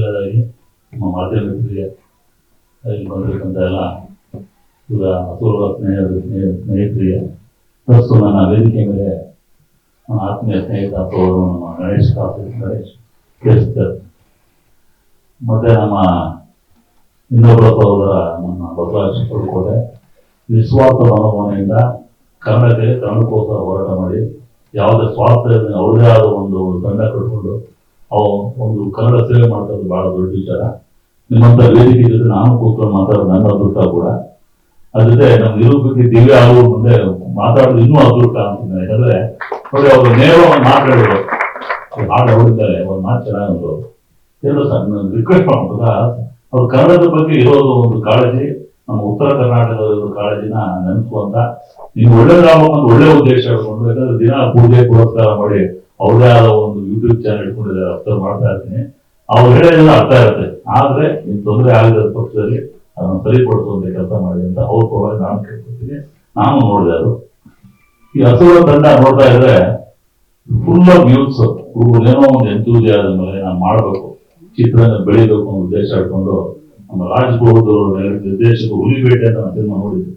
ಮೊದಲನೇದಾಗಿ ನಮ್ಮ ಮಾಧ್ಯಮಿಕರಿಗೆ ಇಲ್ಲಿ ಬಂದಿರತಕ್ಕಂಥ ಎಲ್ಲ ಈಗ ಅಪೂರ್ವ ಸ್ನೇಹ ಸ್ನೇಹ- ಸ್ನೇಹಿತರಿಗೆ ಪ್ರಸ್ತುತ ನನ್ನ ವೇದಿಕೆ ಮೇಲೆ ನನ್ನ ಆತ್ಮೀಯ ಸ್ನೇಹಿತ ಅಪ್ಪವರು ನಮ್ಮ ಗಣೇಶ್ ಕಾಫಿ ಗಣೇಶ್ ಕೇಳಿಸ್ತಾರೆ. ಮತ್ತೆ ನಮ್ಮ ಇನ್ನೊಬ್ಬರ ಸಹೋದರ ನಮ್ಮ ಬಸವರಾಜ್ ಕೋಟೆ ನಿಸ್ವಾರ್ಥ ಮನೋಭಾವನೆಯಿಂದ ಕನ್ನಡಕ್ಕೆ ಕನ್ನಡಕ್ಕೋಸ್ಕರ ಹೋರಾಟ ಮಾಡಿ, ಯಾವುದೇ ಸ್ವಾರ್ಥ ಅವರದೇ ಆದ ಒಂದು ದಂಡ ಕಟ್ಕೊಂಡು ಒಂದು ಕನ್ನಡ ಸೇವೆ ಮಾಡ್ತಾರೆ ಬಹಳ ದೊಡ್ಡ ವಿಚಾರ. ನಿಮ್ಮಂತ ವೇದಿಕೆ ಜೊತೆ ನಾನು ಕೂತ್ಕೊಂಡು ಮಾತಾಡೋದು ನನ್ನ ಅದೃಷ್ಟ ಕೂಡ. ಅದ್ರ ಜೊತೆ ನಮ್ಮ ನಿರೂಪಕಿ ದಿವ್ಯ ಅವರು ಮುಂದೆ ಮಾತಾಡೋದು ಇನ್ನೂ ಅದೃಷ್ಟ ಅಂತಿದ್ದಾರೆ. ಯಾಕಂದ್ರೆ ನೋಡಿ ಅವರು ನೇರ ಒಂದು ಅವ್ರು ಹಾಡು ಹೊಡಿದ್ದಾರೆ. ಒಂದು ಮಾತು ಚೆನ್ನಾಗಿದ್ರು ಏನು ಸರ್ ರಿಕ್ವೆಸ್ಟ್ ಮಾಡ್ಬೋದ? ಅವ್ರು ಕನ್ನಡದ ಬಗ್ಗೆ ಇರೋದು ಒಂದು ಕಾಳಜಿ. ನಮ್ಮ ಉತ್ತರ ಕರ್ನಾಟಕದ ಕಾಳಜಿನ ಅಂತ. ನೀವು ಒಳ್ಳೇದಾಗಬೇಕು ಒಂದು ಒಳ್ಳೆ ಉದ್ದೇಶ ಇಟ್ಕೊಂಡು ಯಾಕಂದ್ರೆ ದಿನ ಪೂಜೆ, ಪುರಸ್ಕಾರ ಮಾಡಿ ಅವ್ರದೇ ಆದ ಒಂದು ಯೂಟ್ಯೂಬ್ ಚಾನಲ್ ಇಟ್ಕೊಂಡಿದ್ದಾರೆ ಅಬ್ಸರ್ವ್ ಮಾಡ್ತಾ ಇರ್ತೀನಿ ಅವ್ರು ಹೇಳೋದೆಲ್ಲ ಅರ್ಥ ಇರುತ್ತೆ. ಆದ್ರೆ ನಿಮ್ ತೊಂದರೆ ಆಗದ ಪಕ್ಷದಲ್ಲಿ ಅದನ್ನು ಸರಿಪಡಿಸುವಂತ ಕೆಲಸ ಮಾಡಿ ಅಂತ ಅವ್ರ ಪರವಾಗಿ ನಾನು ಕೇಳ್ಕೊತೀನಿ ನಾನು ನೋಡಿದೆ ಅದು. ಈ ಹಸುಗಳ ತಂಡ ನೋಡ್ತಾ ಇದ್ರೆ ಫುಲ್ ಆಫ್ ಯೂತ್ಸ್ ಏನೋ ಒಂದು ಎಂತೂಸಿಯಾದ ಮೇಲೆ ನಾನು ಮಾಡಬೇಕು. ಚಿತ್ರನ ಬೆಳಿಬೇಕು ಅನ್ನೋ ಉದ್ದೇಶ ಇಟ್ಕೊಂಡು ನಮ್ಮ ರಾಜ್ ಬಹದ್ದೂರ್ ನಿರ್ದೇಶಕ ಹುಲಿಬೇಟೆ ಅಂತ ನಾನು ಸಿನಿಮಾ ನೋಡಿದ್ದೆ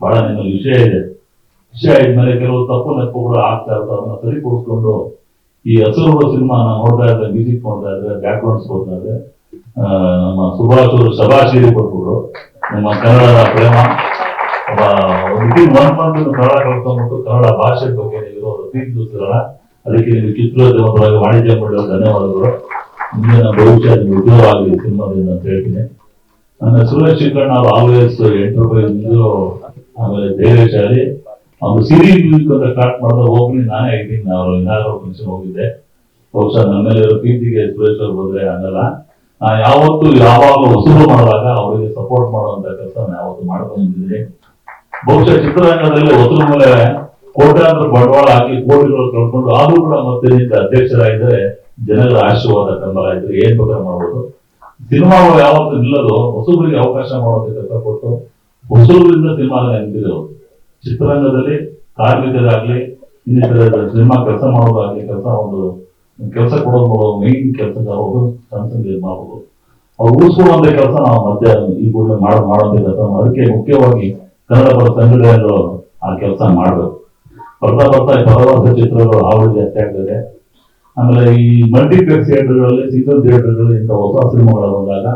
ಬಹಳ ನಿಮ್ಮಲ್ಲಿ ವಿಷಯ ಇದೆ. ವಿಷಯ ಇದ್ಮೇಲೆ ಕೆಲವು ತಪ್ಪು ನೆಪ್ಪುಗಳು ಆಗ್ತಾ ಇರ್ತಾವ. ಅದನ್ನ ಸರಿಪಡಿಸ್ಕೊಂಡು ಈ ಹಸಿರು ಸಿನಿಮಾ ನೋಡ್ತಾ ಇದ್ದೆ ಮ್ಯೂಸಿಕ್ ನೋಡ್ತಾ ಇದ್ದೆ ಬ್ಯಾಕ್ ಗ್ರೌಂಡ್ಸ್ ಕೊಡ್ತಾ ಇದ್ದೆ ನಮ್ಮ ಸುಭಾಷ್ ಅವರು ಶಬಾಶಿರಿ ನಮ್ಮ ಕನ್ನಡದ ಪ್ರೇಮ. ವಿತಿನ್ ಒನ್ ಮಂತ್ ಕನ್ನಡ ಕಲ್ತ್ಕೊಂಡ್ಬಿಟ್ಟು ಕನ್ನಡ ಭಾಷೆ ಬಗ್ಗೆ ನೀವು ಪ್ರೀತಿ ತೋರಿಸಿರಲ್ಲ ಅದಕ್ಕೆ ನೀವು ಚಿತ್ರೋದ್ಯಮವಾಗಿ ವಾಣಿಜ್ಯ ಮಾಡಲು ಧನ್ಯವಾದಗಳು. ಮುಂದಿನ ಭವಿಷ್ಯ ನಿಮ್ಗೆ ಉದ್ಯೋಗ ಆಗಲಿ ಸಿನಿಮಾದಿಂದ ಅಂತ ಹೇಳ್ತೀನಿ. ನನ್ನ ಸುರೇಶ್ ಶಿಖಂಡ್ ಅವರು ಆಲ್ವೇಸ್ ಎಂಟರ್ಪ್ರೈಸ್ ಆಮೇಲೆ ಧೈರ್ಯಶಾಲಿ ಅವ್ರು ಸಿರಿ ಮ್ಯೂಸಿಕ್ ಅಂತ ಸ್ಟಾರ್ಟ್ ಮಾಡಿದ್ರೆ ಓಪನಿಂಗ್ ನಾನೇ ಇದ್ದೀನಿ ಅವ್ರು ಇನ್ನಾದ್ರೂ ಫಂಕ್ಷನ್ ಹೋಗಿದ್ದೆ. ಬಹುಶಃ ನಮ್ಮಲ್ಲಿ ಪ್ರೀತಿಗೆ ಸುರೇಶ್ ಬಂದ್ರೆ ಹಂಗಲ್ಲ. ನಾ ಯಾವತ್ತು ಯಾವಾಗಲೂ ವಸೂಲು ಮಾಡಿದಾಗ ಅವರಿಗೆ ಸಪೋರ್ಟ್ ಮಾಡುವಂತ ಕೆಲಸ ಯಾವತ್ತು ಮಾಡ್ಕೊಂಡಿದ್ದೀನಿ ಬಹುಶಃ ಚಿತ್ರರಂಗದಲ್ಲಿ ವಸೂಲು ಮೇಲೆ ಕೋಟ್ಯಾಂತರ ಬಂಡವಾಳ ಹಾಕಿ ಕೋಟಿಗಳು ಕಳ್ಕೊಂಡು ಆದ್ರೂ ಕೂಡ ಮತ್ತೆ ನಿಂತ ಅಧ್ಯಕ್ಷರಾಗಿದ್ದರೆ ಜನಗಳ ಆಶೀರ್ವಾದ ಕಂಬಲ ಇದ್ರೆ ಏನ್ ಬೇಕಾದ್ರೆ ಮಾಡ್ಬೋದು. ಸಿನಿಮಾಗಳು ಯಾವತ್ತು ನಿಲ್ಲದು ಹೊಸೂರಿಗೆ ಅವಕಾಶ ಮಾಡುವಂತ ಕೆಲಸ ಕೊಟ್ಟು ಹೊಸಬರಿಂದ ಸಿನಿಮಾ ನಿಂತಿರೋದು ಚಿತ್ರರಂಗದಲ್ಲಿ, ಕಾರ್ಮಿಕರಾಗ್ಲಿ, ಇನ್ನಿತರ ಸಿನಿಮಾ ಕೆಲಸ ಮಾಡೋದಾಗ್ಲಿ ಕೆಲಸ ಒಂದು ಕೆಲಸ ಕೊಡೋದು ಮೈನ್ ಕೆಲಸ ಅವರು ಇದು ಮಾಡ್ಬೋದು. ಅವ್ರು ಉಳಿಸ್ಕೊಳ್ಳುವಂತ ಕೆಲಸ ನಾವು ಮಧ್ಯ ಈ ಕೂಡಲೇ ಮಾಡ ಮಾಡೋದಿಲ್ಲ ಅದಕ್ಕೆ ಮುಖ್ಯವಾಗಿ ಕನ್ನಡ ಪರ ಸಂಘಟನೆಗಳು ಆ ಕೆಲಸ ಮಾಡಬೇಕು. ಬರ್ತಾ ಬರ್ತಾ ಈ ಪರವಾಸ ಚಿತ್ರಗಳು ಹಾವಳಿ ಜಾಸ್ತಿ ಆಗ್ತದೆ ಆಮೇಲೆ ಈ ಮಲ್ಟಿಪ್ಲೆಕ್ಸ್ ಥಿಯೇಟರ್ಗಳಲ್ಲಿ ಸಿಂಗಲ್ ಥಿಯೇಟರ್ಗಳು ಇಂಥ ಹೊಸ ಸಿನಿಮಾಗಳು ಬಂದಾಗ,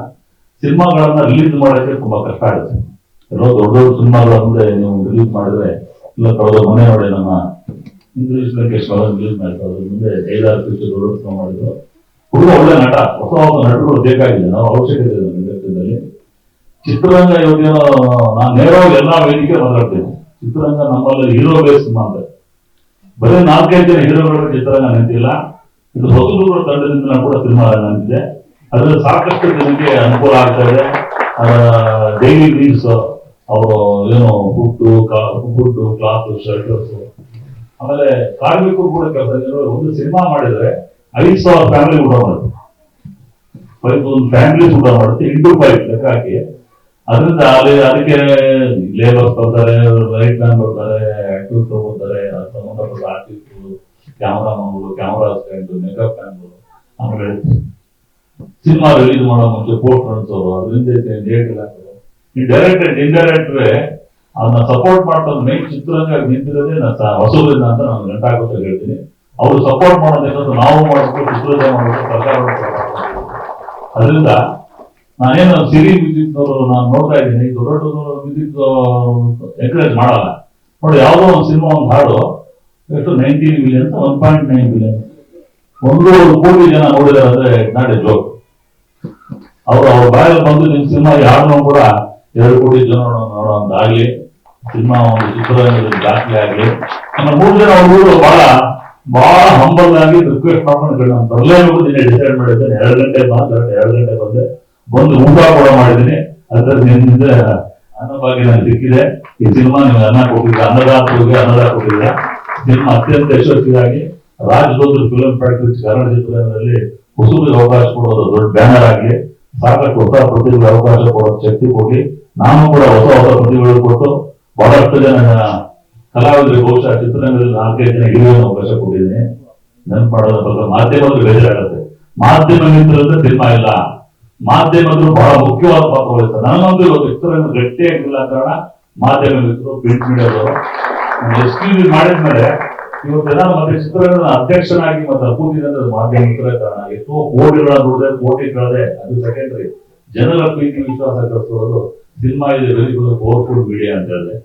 ಸಿನಿಮಾಗಳನ್ನ ರಿಲೀಸ್ ಮಾಡೋಕ್ಕೆ ತುಂಬಾ ಕಷ್ಟ ಆಗುತ್ತೆ. ಎಲ್ಲೋ ದೊಡ್ಡ ದೊಡ್ಡ ಸಿನಿಮಾಗಳ ಮುಂದೆ ನೀವು ರಿಲೀಸ್ ಮಾಡಿದ್ರೆ ಇಲ್ಲ ಕಳೆದ ಮನೆ ನೋಡಿ ನಮ್ಮ ಇಂಗ್ಲಿಷ್ ಲಂಕೇಶ್ ರಿಲೀಸ್ ಮಾಡ್ತಾರೆ ಮುಂದೆ ಐದಾರು ಪಿಕ್ಚರ್ ದೊಡ್ಡ ಮಾಡಿದ್ರು. ಹುಡುಗ ಒಳ್ಳೆ ನಟ, ಹೊಸ ಹೊಸ ನಟಗಳು ಬೇಕಾಗಿದೆ ನಾವು ಅವಶ್ಯಕತೆ ಇದೆ ನಮ್ಮ ಚಿತ್ರರಂಗ ಇವತ್ತೇನೋ ನಾನು ನೇರವಾಗಿ ಎಲ್ಲಾ ವೇದಿಕೆ ಮಾತಾಡ್ತೇನೆ. ಚಿತ್ರರಂಗ ನಮ್ಮಲ್ಲಿ ಹೀರೋ ಬೇಸ್ ಅಂತ ಬರೀ ನಾಲ್ಕೈದು ಜನ ಹೀರೋಗಳ ಚಿತ್ರರಂಗ ನಿಂತಿಲ್ಲ ಇದು ಹೊಸದುಗಳ ತಂಡದಿಂದ ಕೂಡ ಸಿನಿಮಾ ನಿಂತಿದೆ ಅದರಲ್ಲಿ ಸಾಕಷ್ಟು ಜನಕ್ಕೆ ಅನುಕೂಲ ಆಗ್ತಾ ಇದೆ. ಡೈಲಿ ನೀಡ್ಸ್ ಅವರು ಏನು ಫುಡ್ಡು ಫುಡ್ಡು ಕ್ಲಾತ್ ಶರ್ಟ್ಸ್ ಆಮೇಲೆ ಕಾರ್ಮಿಕರು ಕೂಡ ಕೆಲಸ ಒಂದು ಸಿನಿಮಾ ಮಾಡಿದ್ರೆ ಐದು ಸಾವಿರ ಫ್ಯಾಮಿಲಿ ಊಟ ಮಾಡುತ್ತೆ. ಫೈವ್ ಒಂದು ಫ್ಯಾಮಿಲಿ ಊಟ ಮಾಡುತ್ತೆ, ಇಂಟು ಫೈವ್ ಲೆಕ್ಕ ಹಾಕಿ ಅದರಿಂದ ಅಲ್ಲಿ ಅದಕ್ಕೆ ಲೇಬರ್ಸ್ ಬರ್ತಾರೆ ಲೈಟ್ ಮ್ಯಾನ್ ಬರ್ತಾರೆ ಆಕ್ಟರ್ಸ್ ಬರ್ತಾರೆ ಸಂಬಂಧಪಟ್ಟ ಆರ್ಟಿಸ್ಟ್ ಕ್ಯಾಮರಾಮನ್ಗಳು ಕ್ಯಾಮರಾ ಸ್ಟ್ಯಾಂಡ್ ಮೇಕಪ್ ಮ್ಯಾನ್ಗಳು ಆಮೇಲೆ ಸಿನಿಮಾ ರಿಲೀಸ್ ಮಾಡೋ ಮುಂಚೆ ಅವರು ಅದರಿಂದ ಡೇಟ್ ಈ ಡೈರೆಕ್ಟ್ ಅಂಡ್ ಇಂಡೈರೆಕ್ಟ್ ಅದನ್ನ ಸಪೋರ್ಟ್ ಮಾಡ್ತಾ ಮೇನ್ ಚಿತ್ರರಂಗ ನಿಂತಿರೋದೆ ನಾನು ಹೊಸಬರಿಂದ ಅಂತ ನಾನು ಗಂಟಾಗುತ್ತೆ ಹೇಳ್ತೀನಿ. ಅವರು ಸಪೋರ್ಟ್ ಮಾಡೋದಕ್ಕಂತ ನಾವು ಮಾಡಬೇಕು, ಚಿತ್ರರಂಗ ಮಾಡಬೇಕು, ಸರ್ಕಾರ. ಅದರಿಂದ ನಾನೇನು ಸಿರಿ ವಿದ್ಯುತ್ ನಾನು ನೋಡ್ತಾ ಇದ್ದೀನಿ ದೊಡ್ಡ ಮ್ಯೂಸಿಕ್ ಎಂಕರೇಜ್ ಮಾಡಲ್ಲ. ನೋಡಿ, ಯಾವುದೋ ಒಂದು ಸಿನಿಮಾ ಒಂದು ಹಾಡು, ಎಷ್ಟು nineteen million one point nine million ಒಂದು ಕೋಟಿ ಜನ ನೋಡಿದಾರೆ ಅಂದ್ರೆ ನಾಟ್ ಜೋಕ್ ಅವರು ಅವ್ರ ಬಾಯಲ್ಲಿ ಬಂದು ನಿಮ್ಮ ಸಿನಿಮಾ ಯಾರನ್ನೂ ಕೂಡ ಎರಡು ಕೋಟಿ ಜನ ನೋಡೋ ಅಂತ ಆಗ್ಲಿ ಸಿನಿಮಾ ಒಂದು ಚಿತ್ರರಂಗದಲ್ಲಿ ದಾಖಲೆ ಆಗ್ಲಿ, ನಮ್ಮ ಮೂರು ಜನ ಹುಡುಗರು ಬಹಳ ಬಹಳ ಹಂಬಲ್ ಆಗಿ ರಿಕ್ವೆಸ್ಟ್ ಮಾಡ್ಕೊಂಡು ನಾನು ಬರಲೇಬೇಕು ದಿನ ಡಿಸೈಡ್ ಮಾಡಿದ್ದೇನೆ. ಎರಡು ಗಂಟೆ ಮಾತ್ರ ಎರಡು ಗಂಟೆ ಬಂದೆ. ಬಂದು ಊಟ ಕೂಡ ಮಾಡಿದ್ದೀನಿ. ಅದರಲ್ಲಿ ನಿಮ್ಮಿಂದ ಅನ್ನಭಾಗ್ಯ ನನಗೆ ಸಿಕ್ಕಿದೆ. ಈ ಸಿನಿಮಾ ನೀವು ಅನ್ನ ಕೊಟ್ಟಿದ್ದೀರಾ ಅನ್ನದಾತರಿಗೆ ಅನ್ನದಾತ ಕೊಟ್ಟಿದ್ದೀರಾ ಸಿನಿಮಾ ಅತ್ಯಂತ ಯಶಸ್ವಿಯಾಗಿ Raj film film factory Kannada ಚಿತ್ರರಂಗದಲ್ಲಿ ಹೊಸೂರಿಗೆ ಅವಕಾಶ ಕೊಡೋದು ದೊಡ್ಡ ಬ್ಯಾನರ್ ಆಗಲಿ ಸಾಕಷ್ಟು ಹೊಸ ಕೃತಿಗಳ ಅವಕಾಶ ಕೊಡೋ ಶಕ್ತಿ ಕೊಡಿ. ನಾನು ಕೂಡ ಹೊಸ ಹೊಸ ಕೃತಿಗಳು ಕೊಟ್ಟು ಬಹಳಷ್ಟು ಜನ ಕಲಾವಿದರಿಗೆ ಬಹುಶಃ ಚಿತ್ರರಂಗದಲ್ಲಿ ನಾಲ್ಕೈದು ಜನ ಹಿರಿಯರ ಅವಕಾಶ ಕೊಟ್ಟಿದ್ದೀನಿ. ನೆನಪು ಮಾಡೋದ್ರ ಬಗ್ಗೆ ಮಾಧ್ಯಮಗಳು ಬೇಜಾರಾಗುತ್ತೆ. ಮಾಧ್ಯಮ ಮಿತ್ರರಿಂದ ಸಿನಿಮಾ ಇಲ್ಲ. ಮಾಧ್ಯಮಗಳು ಬಹಳ ಮುಖ್ಯವಾದ ಪಾತ್ರ ವಹಿಸ್ತಾರೆ ನನ್ನೊಂದು ಇವತ್ತು ಚಿತ್ರರಂಗ ಗಟ್ಟಿಯಾಗಿಲ್ಲ ಕಾರಣ ಮಾಧ್ಯಮ ಮಿತ್ರರು ಪ್ರಿಂಟ್ ಮೀಡಿಯಾದವರು ಪಿ ಮಾಡಿದ್ಮೇಲೆ ಇವತ್ತು ಪ್ರಧಾನಮಂತ್ರಿ ಚಿತ್ರರಂಗದ ಅಧ್ಯಕ್ಷನಾಗಿ ಮತ್ತೆ ಮಾಧ್ಯಮ ಮಿತ್ರರೇ ಕಾರಣ. ಎಷ್ಟೋ ಕೋಟಿಗಳ ದುಡ್ದೆ, ಕೋಟಿ ಕಳೆದೆ. ಅದು ಸೆಕೆಂಡ್ರಿ ಜನರ ಪ್ರೀತಿ, ವಿಶ್ವಾಸ ಗಳಿಸೋದು ಸಿನಿಮಾ ಇದೆ ವೆರಿ ಪವರ್ಫುಲ್ ಮೀಡಿಯಾ ಅಂತ ಹೇಳಿದೆ.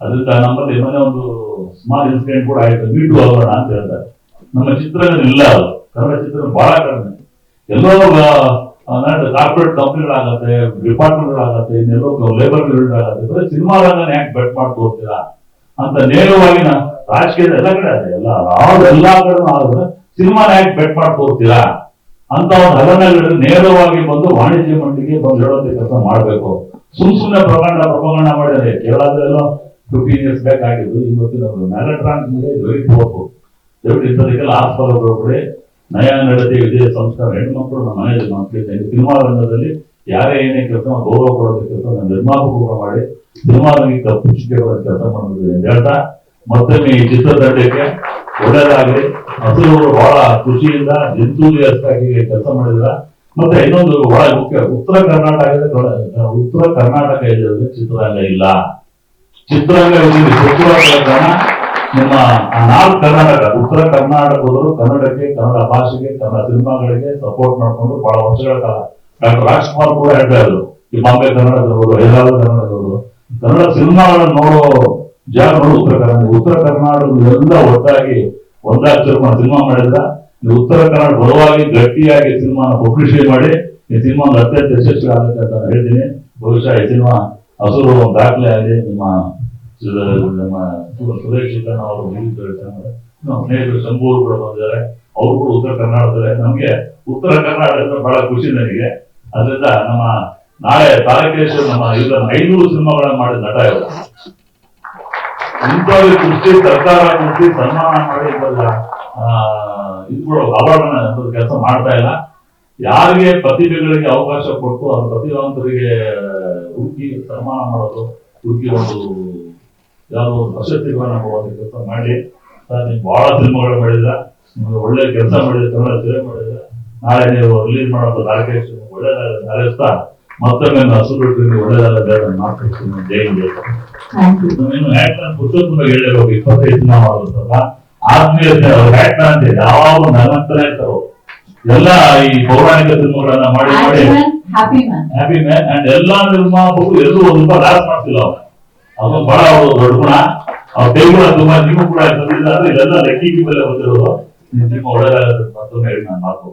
ಅದರಿಂದ ನಮ್ಮಲ್ಲಿ ಮೊನ್ನೆ ಒಂದು ಸ್ಮಾಲ್ ಇನ್ಸಿಡೆಂಟ್ ಕೂಡ ಆಯ್ತು. ಮೀಟು ಆಗೋಣ ಅಂತ ಹೇಳ್ತಾರೆ ನಮ್ಮ ಚಿತ್ರರಂಗ ಇಲ್ಲ ಅದು. ಕನ್ನಡ ಚಿತ್ರ ಬಹಳ ಕಡಿಮೆ. ಎಲ್ಲೋ ಕಾರ್ಪೊರೇಟ್ ಕಂಪ್ನಿಗಳಾಗತ್ತೆ ಡಿಪಾರ್ಟ್ಮೆಂಟ್ಗಳಾಗತ್ತೆ ಇನ್ನೆಲ್ಲೋ ಲೇಬರ್ ಆಗತ್ತೆ ಸಿನಿಮಾ ರಂಗನ ಯಾಕೆ ಬೆಟ್ ಮಾಡಿ ತೋರ್ತೀರಾ ಅಂತ ನೇರವಾಗಿ ನಾ ರಾಜಕೀಯದ ಎಲ್ಲ ಕಡೆ ಅದೇ, ಎಲ್ಲ ಎಲ್ಲಾ ಕಡೆ ಆದ್ರೆ ಸಿನಿಮಾ ನಾಯಕ್ ಬೆಟ್ ಮಾಡ್ಕೋತೀರಾ ಅಂತ ಒಂದು ಹಗರಣಗಳು ನೇರವಾಗಿ ಬಂದು ವಾಣಿಜ್ಯ ಮಂಡಿಗೆ ಬಂದು ಹೇಳೋದೇ ಕೆಲಸ ಮಾಡಬೇಕು. ಸುಮ್ ಸುಮ್ಮನೆ ಪ್ರಕರಣ ಪ್ರಕರಣ ಮಾಡಿದ್ರೆ ಕೇರಳದಲ್ಲೆಲ್ಲ ಫಿಫ್ಟೀನ್ ಇಯರ್ಸ್ ಆಗಿದ್ದು ಇವತ್ತಿನ ಮ್ಯಾರಟ್ರಾನ್ ವೆರಿ ಹೋಗ್ಬೇಕು ದಯವಿಟ್ಟು ಇಂಥದಕ್ಕೆಲ್ಲ ಆಸ್ಪತ್ರೆ ಕೂಡ ನಯ ನಡತೆ ವಿಜಯ ಸಂಸ್ಕಾರ ಹೆಣ್ಮಕ್ಳು ನಮ್ಮ ಮನೆಯಲ್ಲಿ ಮಾಡ್ತಿದ್ದೇನೆ ಸಿನಿಮಾ ರಂಗದಲ್ಲಿ ಯಾರೇ ಏನೇ ಕೆಲಸ, ಗೌರವ ಕೊಡೋದಕ್ಕೆ ಕೆಲಸ, ನಿರ್ಮಾಪಕರು ಮಾಡಿ. ಸಿನಿಮಾ ತಪ್ಪು ಬರೋ ಕೆಲಸ ಮಾಡಿದ್ರು ಅಂತ ಹೇಳ್ತಾ, ಮತ್ತೊಮ್ಮೆ ಈ ಚಿತ್ರತಂಡಕ್ಕೆ ಒಳ್ಳೆಯದಾಗಲಿ. ಹಸಿರು ಬಹಳ ಖುಷಿಯಿಂದ ಎಂತೂಲಿಯಸ್ಟಾಗಿ ಕೆಲಸ ಮಾಡಿದ್ರ. ಮತ್ತೆ ಇನ್ನೊಂದು ಬಹಳ ಮುಖ್ಯ, ಉತ್ತರ ಕರ್ನಾಟಕದ ಉತ್ತರ ಕರ್ನಾಟಕ ಚಿತ್ರ ಚಿತ್ರರಂಗ ಇಲ್ಲ. ಚಿತ್ರರಂಗ ಕಾರಣ ನಿಮ್ಮ ನಾರ್ತ್ ಕರ್ನಾಟಕ, ಉತ್ತರ ಕರ್ನಾಟಕದವರು ಕನ್ನಡಕ್ಕೆ, ಕನ್ನಡ ಭಾಷೆಗೆ, ಕನ್ನಡ ಸಿನಿಮಾಗಳಿಗೆ ಸಪೋರ್ಟ್ ಮಾಡ್ಕೊಂಡು ಬಹಳ ವರ್ಷಗಳ ಕಾಲ. ಡಾಕ್ಟರ್ ರಾಜ್ಕುಮಾರ್ ಕೂಡ ಹೇಳ್ತಾ ಇದ್ರು ಈ ಬಾಂಬೆ ಕನ್ನಡದವರು ಹೈದರಾಬಾದ್ ಕನ್ನಡದವರು. ಕನ್ನಡ ಸಿನಿಮಾಗಳನ್ನು ನೋಡೋ ಜಾಗಗಳು ಉತ್ತರ ಕರ್ನಾಟಕ ಉತ್ತರ ಕರ್ನಾಟಕದ ಎಲ್ಲ ಒಟ್ಟಾಗಿ ಒಂದಾಕ್ಷರ ಸಿನಿಮಾ ಮಾಡಿದ್ರ, ನೀವು ಉತ್ತರ ಕನ್ನಡ ಬಲವಾಗಿ ಗಟ್ಟಿಯಾಗಿ ಸಿನಿಮಾನ ಪಬ್ಲಿಷ್ ಮಾಡಿ, ಈ ಸಿನಿಮಾ ಅತ್ಯಂತ ಯಶಸ್ವಿ ಆಗುತ್ತೆ ಅಂತ ಹೇಳ್ತೀನಿ. ಬಹುಶಃ ಈ ಸಿನಿಮಾ ಹಸುರು ಒಂದು ದಾಖಲೆ ಆಗಿ ನಿಮ್ಮ ನಮ್ಮ ಸುರೇಶ್ ಅವರು ಹೇಳ್ತಾರೆ. ನಮ್ಮ ಸ್ನೇಹಿತರು ಶಂಭೂರು ಕೂಡ ಬಂದಿದ್ದಾರೆ. ಅವರು ಕೂಡ ಉತ್ತರ ಕರ್ನಾಟಕದಲ್ಲೇ ನಮಗೆ ಉತ್ತರ ಕರ್ನಾಟಕದ ಬಹಳ ಖುಷಿ ನನಗೆ. ಅದರಿಂದ ನಮ್ಮ ನಾಳೆ ತಾರಕೇಶ್ವರ ನಮ್ಮ ಇಲ್ಲ ಐನೂರು ಸಿನಿಮಾಗಳನ್ನ ಮಾಡಿದ ನಟ ಇವರು. ಇಂಥವ್ರಿಗೆ ಕುರ್ಚಿ, ಸರ್ಕಾರ ಕುರ್ಚಿ ಸನ್ಮಾನ ಮಾಡಿ ಇವೆಲ್ಲ ಇದ್ಕೊಳ್ಳೋ ಕೆಲಸ ಮಾಡ್ತಾ ಇಲ್ಲ. ಯಾರಿಗೆ ಪ್ರತಿಭೆಗಳಿಗೆ ಅವಕಾಶ ಕೊಟ್ಟು ಅವ್ರ ಪ್ರತಿಭಾವಂತರಿಗೆ ಹುಡುಕಿ ಸನ್ಮಾನ ಮಾಡೋದು, ಹುಡುಕಿ ಒಂದು ಯಾವುದೋ ಪ್ರಶಸ್ತಿಗಳನ್ನ ಕೊಡುವಂತ ಕೆಲಸ ಮಾಡಿ. ಸರ್, ನೀವು ಬಹಳ ಸಿನಿಮಾಗಳು ಮಾಡಿದ್ರ ನಿಮ್ಗೆ ಒಳ್ಳೆ ಕೆಲಸ ಮಾಡಿದ್ರೆ ಕನ್ನಡ ಸೇವೆ ನಾಳೆ ನೀವು ರಿಲೀಸ್ ಮಾಡೋದು ರಾಕೇಶ್ ಒಳ್ಳೆದಾಗುತ್ತೆ ಮತ್ತೊಮ್ಮೆ ನಾನು ಹಸುರು ಒಳ್ಳೆದಾದ ಬೇಡ ಮಾತಾಡ್ತೀನಿ ಜೈ ಹ್ಯಾಟ್ನ ಪುರುಷೋತ್ತಮ ಹೇಳಬೇಕು ಇಪ್ಪತ್ತೈದು ದಿನ ಮಾಡುತ್ತಲ್ಲ ಆತ್ಮೀಯತೆ ಅವ್ರ ಹ್ಯಾಟ್ನ ಅಂತ ಯಾವಾಗ ನನ್ನಂತಾನೆ ಇರ್ತಾರೋ. ಎಲ್ಲ ಈ ಪೌರಾಣಿಕ ಸಿನಿಮಾಗಳನ್ನ ಮಾಡಿ ಮಾಡಿ. ಹ್ಯಾಪಿ ಮ್ಯಾನ್ ಅಂಡ್ ಎಲ್ಲಾ ನಿರ್ಮಾಪಕರು ಎಲ್ಲರೂ ಒಂದು ರೂಪಾಯಿ ಲಾಸ್ ಮಾಡ್ತಿಲ್ಲ ಅವ್ರು. ಅದು ಬಹಳ ಅವ್ರು ದೊಡ್ಡ ಗುಣ. ಅವ್ರ ಕೈ ಕೂಡ ತುಂಬಾ ನೀವು ಕೂಡ ತಂದಿದ್ದಾರೆ ಇದೆಲ್ಲ ಲೆಕ್ಕಿಗೆ ಮೇಲೆ ಬಂದಿರೋದು. ನಿಮ್ಮ ಒಳ್ಳೆದಾಗುತ್ತೆ ಮತ್ತೊಮ್ಮೆ ಹೇಳಿ ನಾನು ಮಾತು.